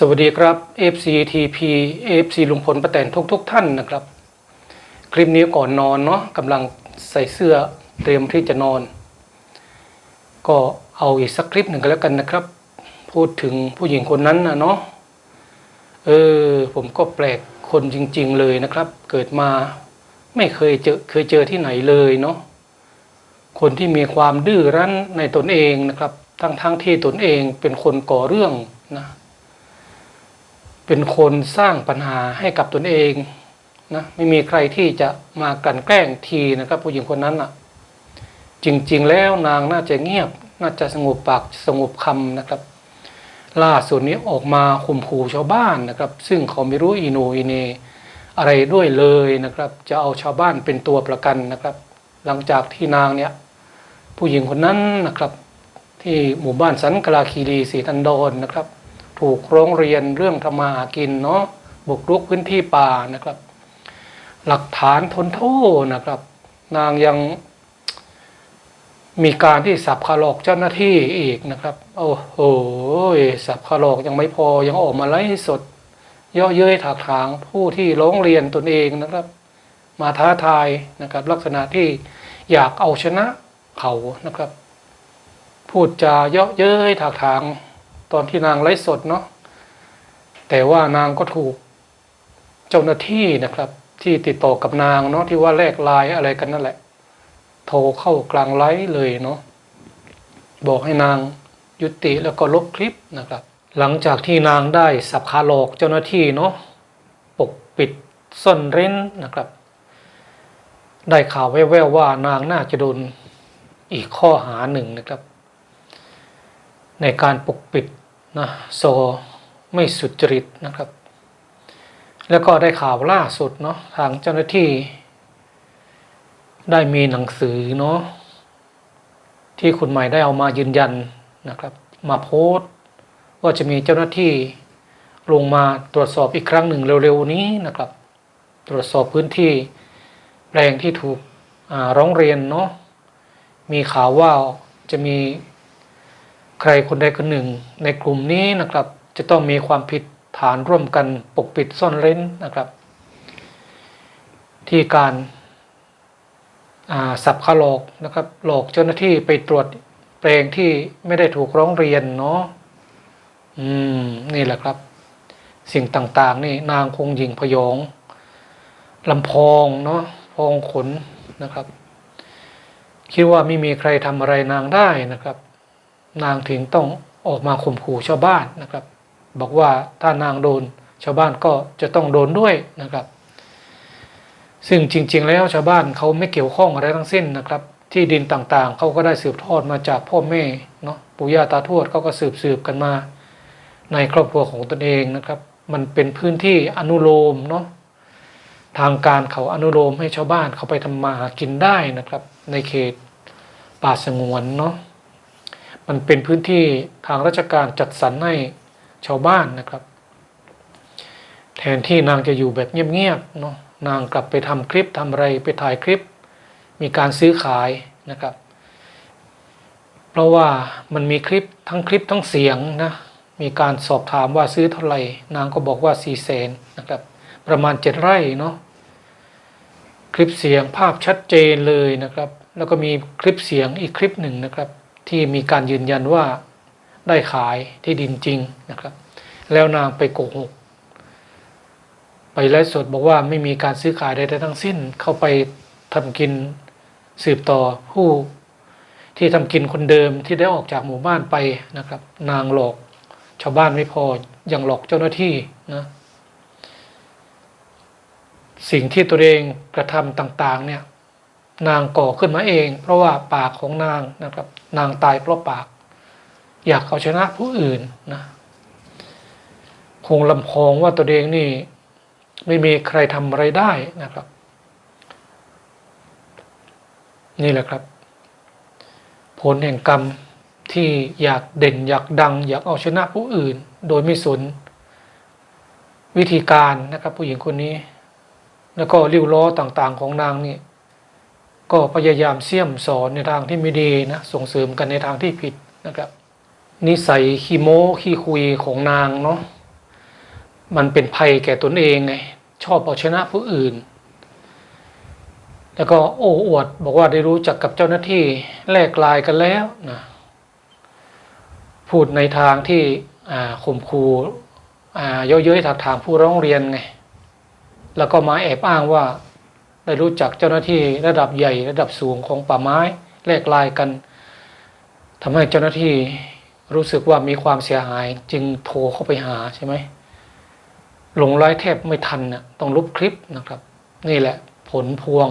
สวัสดีครับ FCTP FC ลุงพลประแตนทุกทุกๆท่านนะครับ คลิปนี้ก่อนนอนเนาะกำลังใส่เสื้อเตรียมที่จะนอน ก็เอาอีกสักคลิปหนึ่งก็แล้วกันนะครับ พูดถึงผู้หญิงคนนั้นนะเนาะเออผมก็แปลกคนจริง ๆ เลยนะครับ เกิดมาไม่เคยเจอเคยเจอที่ไหนเลยเนาะคนที่มีความดื้อรั้นในตนเองนะครับ ทั้งทั้งที่ตนเองเป็นคนก่อเรื่องนะ เป็นคนสร้างปัญหาให้กับตนเองนะไม่มีใครที่จะมากันแกล้งทีนะครับ ผู้หญิงคนนั้นอะ จริงๆแล้วนางน่าจะเงียบ น่าจะสงบปากสงบคำนะครับ ล่าสุดนี้ออกมาข่มขู่ชาวบ้านนะครับ ซึ่งเขาไม่รู้อีโนอีเน อะไรด้วยเลยนะครับ จะเอาชาวบ้านเป็นตัวประกันนะครับ หลังจากที่นางเนี่ย ผู้หญิงคนนั้นนะครับ ที่หมู่บ้านสันกลาคีรีศรีทันดอนนะครับ ถูกร้องเรียนเรื่องทำมาหากินเนาะบุกรุกพื้นที่ป่านะครับ หลักฐานทนโทษนะครับ นางยังมีการที่สับขาหลอกเจ้าหน้าที่อีกนะครับ โอ้โหสับขาหลอกยังไม่พอยังออกมาไล่สดเย่อเย้ยถากถางผู้ที่ร้องเรียนตนเองนะครับ มาท้าทายนะครับ ลักษณะที่อยากเอาชนะเขานะครับ พูดจาเยาะเย้ยถากถาง ตอนที่นางไลฟ์สดเนาะแต่ว่านางก็ถูกเจ้าหน้าที่นะครับ ที่ติดต่อกับนางเนาะที่ว่าแลกไลน์อะไรกันนั่นแหละ โทรเข้ากลางไลฟ์เลยเนาะบอกให้นางยุติแล้วก็ลบคลิปนะครับ หลังจากที่นางได้สับขาหลอกเจ้าหน้าที่เนาะปกปิดซ่อนเร้นนะครับ ได้ข่าวแว่วๆว่านางน่าจะโดนอีกข้อหาหนึ่งนะครับ ในการปกปิด นะโซไม่สุจริตนะครับ แล้วก็ได้ข่าวล่าสุดเนาะทางเจ้าหน้าที่ ได้มีหนังสือเนาะที่คุณใหม่ได้เอามายืนยันนะครับ มาโพสต์ว่าจะมีเจ้าหน้าที่ลงมาตรวจสอบอีกครั้งหนึ่งเร็วๆนี้นะครับ ตรวจสอบพื้นที่แปลงที่ถูกร้องเรียนเนาะมีข่าวว่าจะมี ใครคนใดคนหนึ่ง ในกลุ่มนี้นะครับ จะต้องมีความผิดฐานร่วมกันปกปิดซ่อนเร้นนะครับ ที่การาสับขาหลอกนะครับ หลอกเจ้าหน้าที่ไปตรวจแปลงที่ไม่ได้ถูกร้องเรียนเนาะอืมนี่แหละครับ สิ่งต่างๆ นี่นางคงหญิงพยองลำพองเนาะพองขนนะครับ คิดว่าไม่มีใครทำอะไรนางได้นะครับ นางถึงต้องออกมาข่มขู่ชาวบ้านนะครับ บอกว่าถ้านางโดนชาวบ้านก็จะต้องโดนด้วยนะครับ ซึ่งจริง ๆ แล้วชาวบ้านเขาไม่เกี่ยวข้องอะไรทั้งสิ้นนะครับ ที่ดินต่างๆเขาก็ได้สืบทอดมาจากพ่อแม่เนาะปู่ย่าตาทวดเขาก็สืบสืบกันมา ในครอบครัวของตนเองนะครับ มันเป็นพื้นที่อนุโลมเนาะทางการเขาอนุโลมให้ชาวบ้านเขาไปทำมาหากินได้นะครับ ในเขตป่าสงวนเนาะ มันเป็นพื้นที่ทางราชการจัดสรรให้ชาวบ้านนะครับ แทนที่นางจะอยู่แบบเงียบๆเนาะนางกลับไปทำคลิปทำอะไรไปถ่ายคลิป มีการซื้อขายนะครับ เพราะว่ามันมีคลิปทั้งคลิปทั้งเสียงนะมีการสอบถามว่าซื้อเท่าไหร่นางก็บอกว่า4ี่แสนนะครับ ประมาณ7ไร่เนาะคลิปเสียงภาพชัดเจนเลยนะครับ แล้วก็มีคลิปเสียงอีกคลิปหนึ่งนะครับ ที่มีการยืนยันว่าได้ขายที่ดินจริงนะครับ แล้วนางไปโกหก ไปไลฟ์สดบอกว่าไม่มีการซื้อขายใดๆทั้งสิ้น เข้าไปทำกินสืบต่อผู้ที่ทำกินคนเดิมที่ได้ออกจากหมู่บ้านไปนะครับ นางหลอกชาวบ้านไม่พอยังหลอกเจ้าหน้าที่นะสิ่งที่ตัวเองกระทำต่าง ๆ เนี่ย นางก่อขึ้นมาเอง เพราะว่าปากของนางนะครับ นางตายเพราะปาก อยากเอาชนะผู้อื่นนะคงลำพองว่าตัวเองนี่ ไม่มีใครทำอะไรได้นะครับ นี่แหละครับ ผลแห่งกรรมที่อยากเด่นอยากดัง อยากเอาชนะผู้อื่น โดยไม่สนวิธีการนะครับ ผู้หญิงคนนี้ แล้วก็ริ้วล้อต่างๆของนางนี่ ก็พยายามเสี่ยมสอนในทางที่ไม่ดีนะส่งเสริมกันในทางที่ผิดนะครับ นิสัยขี้โม้ขี้คุยของนางเนาะมันเป็นภัยแก่ตนเองไงชอบเอาชนะผู้อื่น แล้วก็โอ้อวดบอกว่าได้รู้จักกับเจ้าหน้าที่แลกลายกันแล้วนะพูดในทางที่ข่มคูอ่เย้ยเย้ยถากถางผู้ร้องเรียนไงแล้วก็มาแอบอ้างว่า ได้รู้จักเจ้าหน้าที่ระดับใหญ่ระดับสูงของป่าไม้แลกลายกันทำให้เจ้าหน้าที่รู้สึกว่ามีความเสียหายจึงโทรเข้าไปหาใช่ไหมหลงไล่แทบไม่ทันน่ะต้องลบคลิปนะครับ นี่แหละผลพวง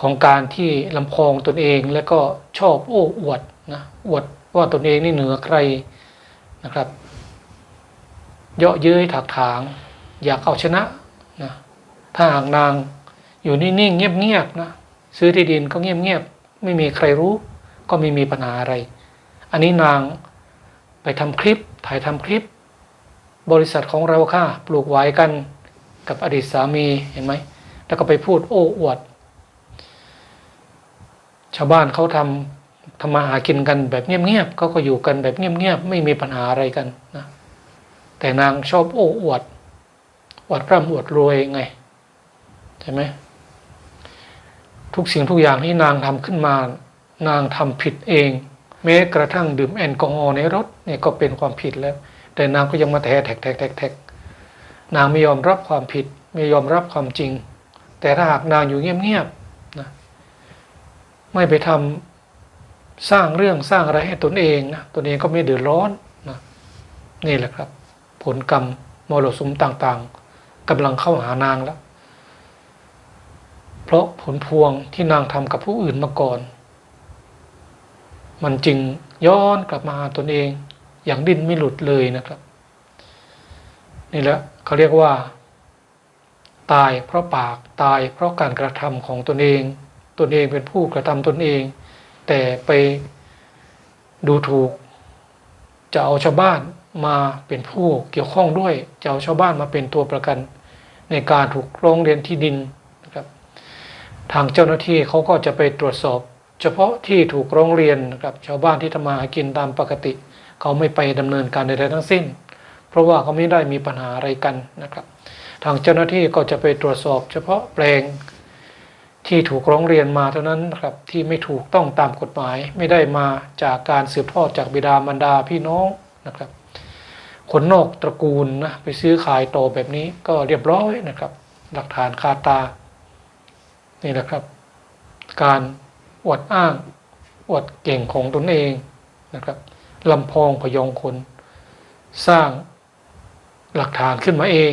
ของการที่ลำพองตนเองแล้วก็ชอบโอ้อวดนะอวดว่าตนเองนี่เหนือใครนะครับ เยาะเย้ยถักถาง อยากเอาชนะนะถ้าหากนาง อยู่นิ่งๆเงียบๆนะซื้อที่ดินก็เงียบๆไม่มีใครรู้ ก็ไม่มีปัญหาอะไร อันนี้นางไปทำคลิปถ่ายทำคลิป บริษัทของเราค่ะปลูกไว้กันกับอดีตสามีเห็นไหมแล้วก็ไปพูดโอ้อวด ชาวบ้านเขาทำทำมาหากินกันแบบเงียบๆเขาก็อยู่กันแบบเงียบๆไม่มีปัญหาอะไรกันนะแต่นางชอบโอ้อวดอวดร่ำอวดรวยไงใช่ไหม ทุกสิ่งทุกอย่างที่นางทำขึ้นมา นางทำผิดเอง แม้กระทั่งดื่มแอลกอฮอล์ในรถเนี่ยก็เป็นความผิดแล้ว แต่นางก็ยังมาแทแทกแทกแทกแทกนางไม่ยอมรับความผิด ไม่ยอมรับความจริง แต่ถ้าหากนางอยู่เงียบๆนะไม่ไปทำสร้างเรื่องสร้างอะไรให้ตนเองนะตนเองก็ไม่เดือดร้อนนะนี่แหละครับ ผลกรรมมรสุมต่างๆกำลังเข้าหานางแล้ว ราะผลพวงที่นางทำกับผู้อื่นมาก่อน มันจึงย้อนกลับมาหาตนเอง อย่างดิ้นไม่หลุดเลยนะครับ นี่แหละเขาเรียกว่า ตายเพราะปากตายเพราะการกระทำของตนเอง ตนเองเป็นผู้กระทำตนเอง แต่ไปดูถูก จะเอาชาวบ้านมาเป็นผู้เกี่ยวข้องด้วย จะเอาชาวบ้านมาเป็นตัวประกัน ในการถูกร้องเรียนที่ดิน ทางเจ้าหน้าที่เขาก็จะไปตรวจสอบ เฉพาะที่ถูกร้องเรียนนะครับชาวบ้านที่ทำมาหากินตามปกติ เขาไม่ไปดำเนินการใดๆทั้งสิ้น เพราะว่าเขาไม่ได้มีปัญหาอะไรกันนะครับ ทางเจ้าหน้าที่ก็จะไปตรวจสอบ เฉพาะแปลงที่ถูกร้องเรียนมาเท่านั้นครับที่ไม่ถูกต้องตามกฎหมาย ไม่ได้มาจากการสืบทอดจากบิดามารดาพี่น้องนะครับ คนนอกตระกูลนะไปซื้อขายต่อแบบนี้ก็เรียบร้อยนะครับ หลักฐานคาตา นี่แหละครับ การอวดอ้างอวดเก่งของตนเองนะครับลำพองพยองคน สร้างหลักฐานขึ้นมาเอง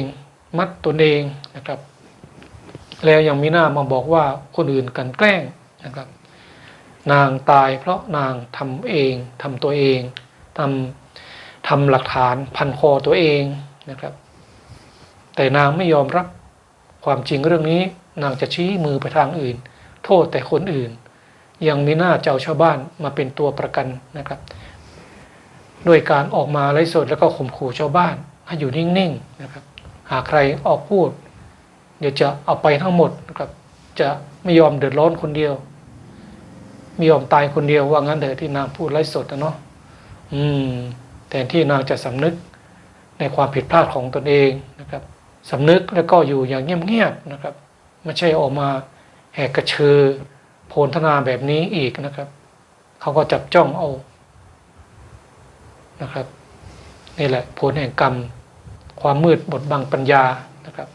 มัดตนเองนะครับ แล้วยังมีหน้ามาบอกว่าคนอื่นกันแกล้งนะครับ นางตายเพราะนางทำเองทำตัวเองทำทำหลักฐานพันคอตัวเองนะครับ แต่นางไม่ยอมรับความจริงเรื่องนี้ นางจะชี้มือไปทางอื่น โทษแต่คนอื่น ยังมีหน้าเจ้าชาวบ้านมาเป็นตัวประกันนะครับด้วยการออกมาไล่สดแล้วก็ข่มขู่ชาวบ้านให้อยู่นิ่งๆนะครับ หากใครออกพูด เดี๋ยวจะเอาไปทั้งหมดนะครับ จะไม่ยอมเดือดร้อนคนเดียวไม่ยอมตายคนเดียวว่างั้นเถอะที่นางพูดไล่สดนะเนาะอืมแทนที่นางจะสำนึกในความผิดพลาดของตนเองนะครับสำนึกแล้วก็อยู่อย่างเงียบๆนะครับ ไม่ใช่ออกมาแหกกระเชือโพลธนาแบบนี้อีกนะครับ เขาก็จับจ้องเอานะครับนี่แหละผลแห่งกรรม ความมืดบดบังปัญญานะครับ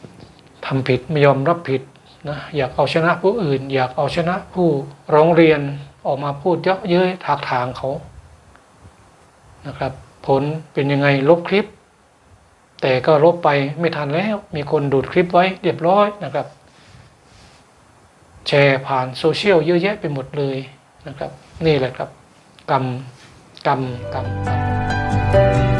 ทำผิดไม่ยอมรับผิดนะอยากเอาชนะผู้อื่น อยากเอาชนะผู้ร้องเรียนออกมาพูดเยาะเย้ยถากถางเขานะครับ ผลเป็นยังไงลบคลิป แต่ก็ลบไปไม่ทันแล้ว มีคนดูดคลิปไว้เรียบร้อยนะครับ แชร์ผ่านโซเชียลเยอะแยะไปหมดเลยนะครับ นี่แหละครับ กรรม กรรม กรรมกรรม